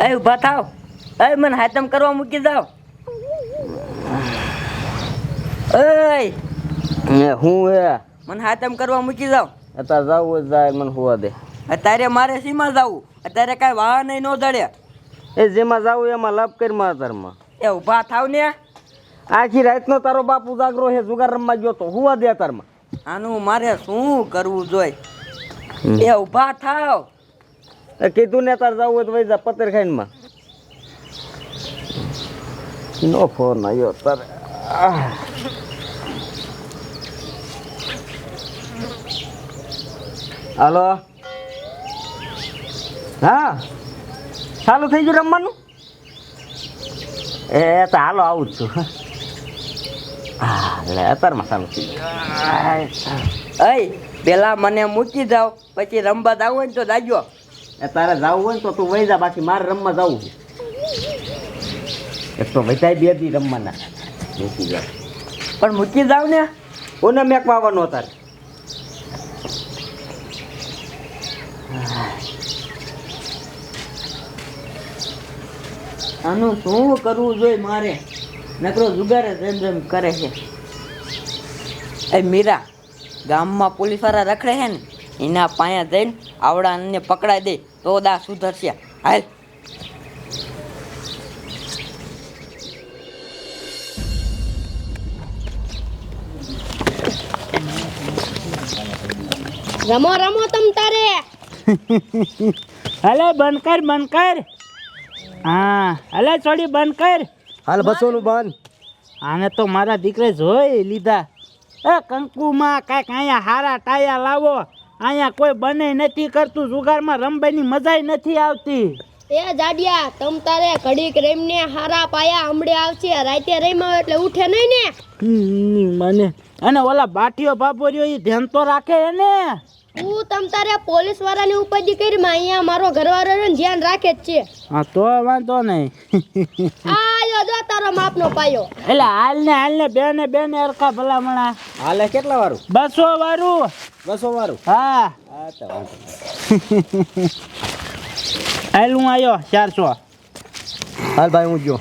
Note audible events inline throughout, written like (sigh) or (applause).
એ ઊભા થાવ. એ મને હાથમ કરવા મૂકી જાવ. ને હું એ મને હાથમ કરવા મૂકી જાવ. અત્યારે જાવ જાય મને હોવા દે. અત્યારે મારે સીમા જવું. અત્યારે કાંઈ વાહ નહીં દળે એ જેમાં જાવ એમાં લાભ કરી માતરમાં એ ઊભા થાવ ને. આખી રાતનો તારો બાપુ જાગરો હે જુગાર રમવા ગયો તો હુવા દે તારમાં આનું મારે શું કરવું જોઈએ એ ઊભા થાવ. એ કીધું ને તાર જવું હોય તો ભાઈ જા પતર ખાઈને માં નો ફોન આવ્યો તારે. હાલો. હા. ચાલુ થઈ ગયું રમવાનું? એ તો હાલો આવું જ છું. હા, લે, અત્યારમાં ચાલુ થઈ ગયું. પેલા મને મૂકી જાવ પછી રમવા જાવ હોય ને તો એ તારે જવું હોય ને તો તું વહી જા બાકી મારે રમવા જવું છે. એક તો બધા બે દી રમવાના. મૂકી જાવ પણ મૂકી જાવ ને ઓને મેક વાવવાનો તારે? (sighs) આનું શું કરવું જોઈએ મારે? નકરો જુગારે રેમ જેમ કરે છે. એ મીરા ગામમાં પોલીસવાળા રખડે છે ને એના પાયા જઈને આવડાને પકડાઈ દે તો દા સુધરશે. હાલ. રમો રમો તમ તારે. હલે બંધ કર બંધ કર હા હલે છોડી બંધ કર હાલ બસોનું બંધ આને તો મારા દીકરે જોઈ લીધા. એ કંકુમાં કાંઈક અહીંયા હારા ટાયા લાવો. અહીંયા કોઈ બને નથી કરતું જુગારમાં રમવાની મજાય નથી આવતી. એ જાડિયા તમ તારે ઘડીક રહીને હારા પાયા હમણે આવશે. રાતે રહીમાં એટલે ઉઠે નહીં ને? મને. અને ઓલા બાટીઓ બાબોરીઓ એ ધ્યાન તો રાખે ને હું તમ તારે પોલીસ વાળાની ઉપાધિ કરી માં અહીંયા મારો ઘરવાળો ને ધ્યાન રાખે જ છે. હા તો વાંધો નહીં. આયો જો તારો માપનો પાયો. એટલે હાલ ને હાલ ને બે ને બે ને અરખા ભલામણા. હાલે કેટલા વાળું બસો વાળું બસો વાળું હા. હા તો વાંધો હાલ હું આવ્યો ચારસો. હાલ ભાઈ હું જો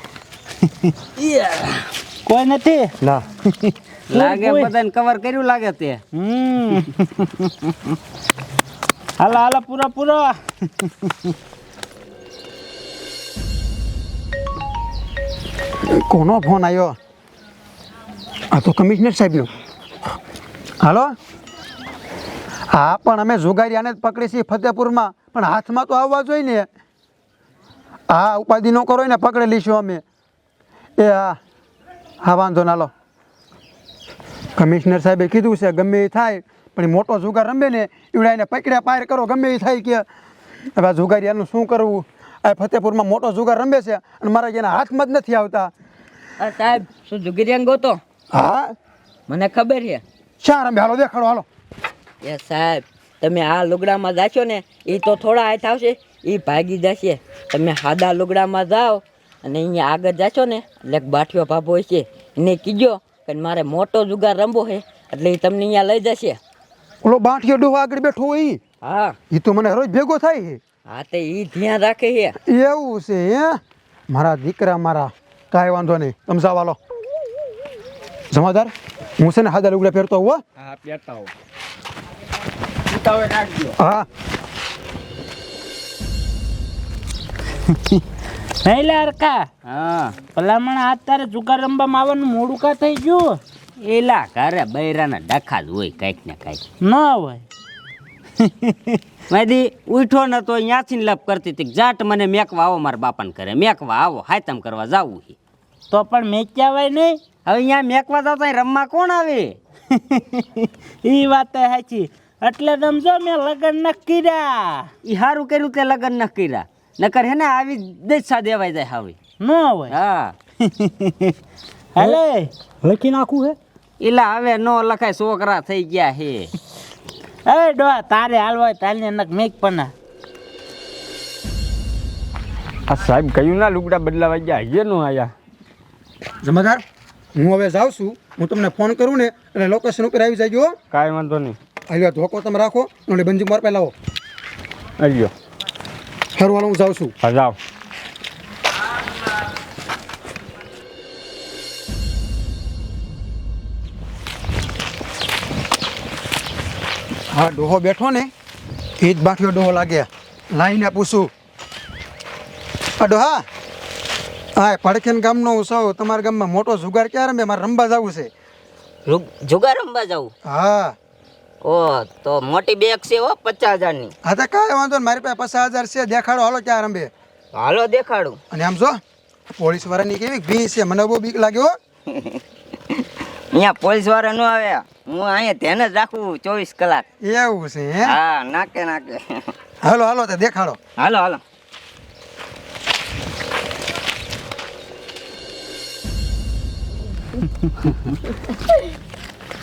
કોઈ નથી? ના. લાગે બધાને કવર કર્યું લાગે તે. હમ. હાલો હાલો પૂરો પૂરો. કોનો ફોન આવ્યો આ તો કમિશનર સાહેબનો. હાલો? હા પણ અમે જુગારિયાને જ પકડી છીએ ફતેપુરમાં પણ હાથમાં તો આવવા જોઈએ ને. હા ઉપાધિ ન કરો ને પકડી લઈશું અમે. એ હા. હા વાંધો ના લો કમિશનર સાહેબે કીધું છે ગમે એ થાય પણ મોટો જુગાર રમે ને એવડા એને પકડ્યા પાર કરો ગમે એ થાય કે. હવે આ જુગારિયાનું શું કરવું? આ ફતેપુરમાં મોટો જુગાર રમે છે અને મારા એના હાથમાં જ નથી આવતા. અરે સાહેબ શું જુગીરિયાંગ ગોતો? હા? મને ખબર છે. શા રમે? હાલો દેખાડો હાલો. એ સાહેબ તમે આ લુગડામાં જાશો ને એ તો થોડા હાથ આવશે એ ભાગી જશે. તમે સાદા લુગડામાં જાઓ અને અહીંયા આગળ જાશો ને એટલે બાઠિયો ભાભો છે એને કીજો કે મારે મોટો જુગાર રમવો છે એટલે એ તમને અહીંયા લઈ જશે. ઓલો બાંઠિયો ડોહો આગળ બેઠો હોય હા. એ તો મને રોજ ભેગો થાય છે. હા તે એ ધ્યાન રાખે છે. એવું છે હે? મારા દીકરા મારા કાંઈ વાંધો નહીં. તમે જાઓ જમાદાર હું છે ને હાદા લુગડા પહેરતો હોઉં હા. પહેરતા પેટા હા. નહીં લે અરખા હા. ભલામણ આ તારે જુગાર રમવામાં આવવાનું મોડું કા થઈ ગયું? એલા ઘરે બૈરાના ડખા જ હોય કાંઈક ને કાંઈક. ન હોય. મેદી ઉઠો ન તો ત્યાંથી લપ કરતી હતી. જાટ મને મેકવા આવો મારા બાપાને કરે મેકવા આવો હાયતમ કરવા જાવું છે તો પણ મેં હોય નહીં? હવે અહીંયા મેકવા જાવ તો રમવા કોણ આવે? (laughs) એ વાત સાચી. એટલે સમજો મેં લગ્ન ન કર્યા એ સારું કર્યું તે લગ્ન ન કર્યા નકર હે ને આવી દેસા દેવાય જાય હાવી. ન હોય. હા. (laughs) હાલે. લખી નાખું હે? એલા હવે નો લખાય છોકરા થઈ ગયા હે. (laughs) એ ડો તારે હાલવા તાલને નક મેક પણ આ સાહેબ કયું ના લુગડા બદલાવા ગયા હજે નો આયા. જમાદાર હું હવે જાઉં છું. હું તમને ફોન કરું ને એટલે લોકેશન ઉપર આવી જાય હો. કાંઈ વાંધો નહીં. આવ્યા ધોકો તમે રાખો અને બંજી માર પહેલાં આવો. આવ્યો ફેરવાનો હું જાઉં છું. હા હા ડોહો બેઠો ને એ જ બાઠીઓ ડોહો લાગ્યા લાઈને પૂછું આ ડોહા હા પડખેન ગામનો હું સૌ તમારા ગામમાં મોટો જુગાર ક્યારે મેં મારે રમવા જવું છે. જુગાર રમવા જવું હા. ઓ તો મોટી બેગ છે હો પચાસ હજારની હા તો કાંઈ વાંધો નહીં મારી પાસે પચાસ હજાર છે દેખાડો હાલો ક્યાં રંભે હાલો દેખાડું. અને આમ જો પોલીસ વાળાની કેવી ભી છે મને બહુ બીક લાગ્યો અહીંયા પોલીસવાળા ન આવે. હું અહીંયા ધ્યાન જ રાખું ચોવીસ કલાક. એવું છે હે? હા નાકે નાકે. હાલો હાલો તો દેખાડો. હાલો હાલો.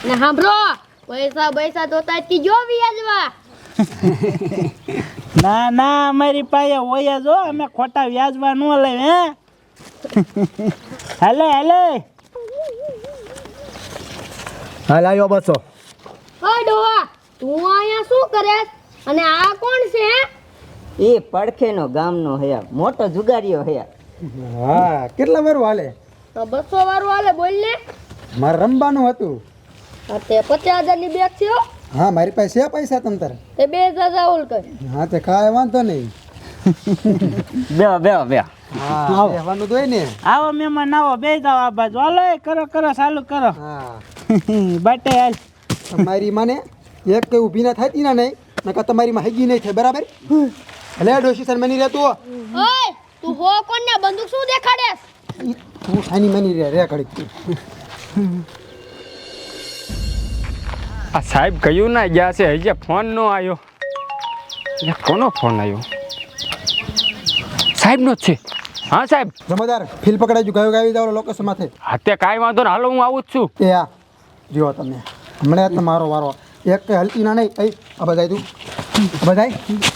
ને સાંભળો. પૈસા પૈસા તો તાતી જો વ્યાજવા. (laughs) ના ના અમારી પાસે હોય જો અમે ખોટા વ્યાજવા ન લે હે? (laughs) હાલે હાલે. હાલ આવ્યો બસો. હા ડોવા તું અહીંયા શું કરે અને આ કોણ છે હે? એ પડખેનો ગામનો હે. મોટો જુગારીઓ હે. હા કેટલા વાર હાલે? તો બસો વાર હાલે બોલ ને. મારે રમવાનું હતું. તે પચાસ હજારની બેગ છે હા. મારી પાસે છે પૈસા તમ તારે? તે બે હજાર રાહુલ કર. હા તે કાંઈ વાંધો નહીં. (laughs) બે બે હા રહેવાનું તો ને. આવો મહેમાન આવો બે જાઓ આ બાજુ. હાલો એ કરો કરો ચાલુ કરો. હા. (laughs) બટે હાલ. તમારી માને એક કઈ ઊભી ના થતી ના નહીં નકર તમારી માં હગી નહીં થાય બરાબર? ભલે ડોશી સર મની રહેતું. ઓય તું હો કોણ ને? બંદૂક શું દેખાડે? તું સાની મની રહે રે ઘડીક આ સાહેબ કયું ના ગયા છે. હજી ફોન નો આવ્યો. કોનો ફોન આવ્યો? સાહેબનો જ છે. હા સાહેબ? જમાદાર ફીલ પકડાઈ ગયું. ગયું આવી જાવ લોકેશન માથે. હા તે કાંઈ વાંધો ને. હાલો હું આવું જ છું. એ આ જો તમે. હમણાં તમારો વારો. એક કઈ હલતી ના નહીં. કઈ આ બધાય તું. બધાય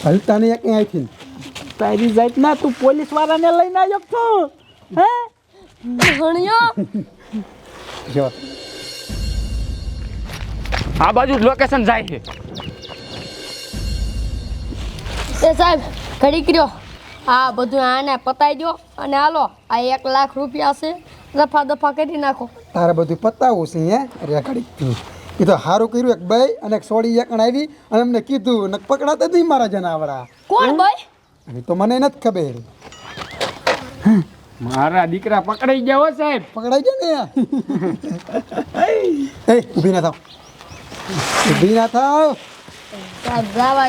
હલતા નહીં એક અહીંથી તારી જાત ના તું પોલીસ વાળાને લઈને આવ્યો છું? હે? (laughs) ભણ્યો? જો આ બાજુ લોકેશન જાય છે. એ સાહેબ ઘડી કર્યો આ બધું આને પતાઈ દો અને હાલો આ એક લાખ રૂપિયા છે. દફા દફા કરી નાખો. તારે બધું પતાવવું છે હે? રે ઘડીક એ તો સારું કર્યું એક ભાઈ અને એક સોડી એકણ આવી અને એમને કીધું ને પકડાતા નહીં મારા જનાવરા. કોણ ભાઈ? એ તો મને નથી ખબર. મારા દીકરા પકડાઈ ગયા હો સાહેબ. પકડાઈ ગયા ને? (laughs) એ ઊભી ના થાવ. ઊભી ના થાવ.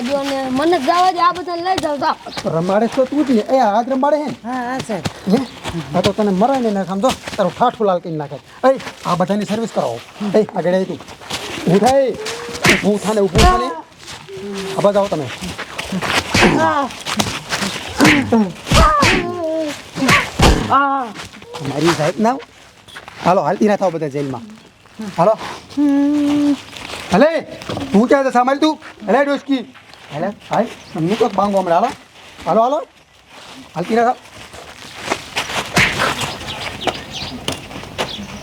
દો ને મને જવા દે આ બધા લઈ જાવ જાવ રમાડે તો તું જ ને. એ હાથ રમાડે હે ને? હા હા સાહેબ. હે? હા તો તને મરાય ને સમજો. તારું ઠાઠું લાલ કરી નાખે. એ આ બધાની સર્વિસ કરાવો એ આગળ આવી તું. હું થાય ઊભું થાને ઊભું થાને આ બધા આવો તમે. મારી સાહેબ ના હાલો હાલતી ના થાવ બધા જેલમાં. હાલો. હલે તું ક્યાં છે સાંભળ તું હલે ડોસકી હલે હાલ તમને તો બાંગો હમણાં હાલો હાલો હાલો હાલતી થાવ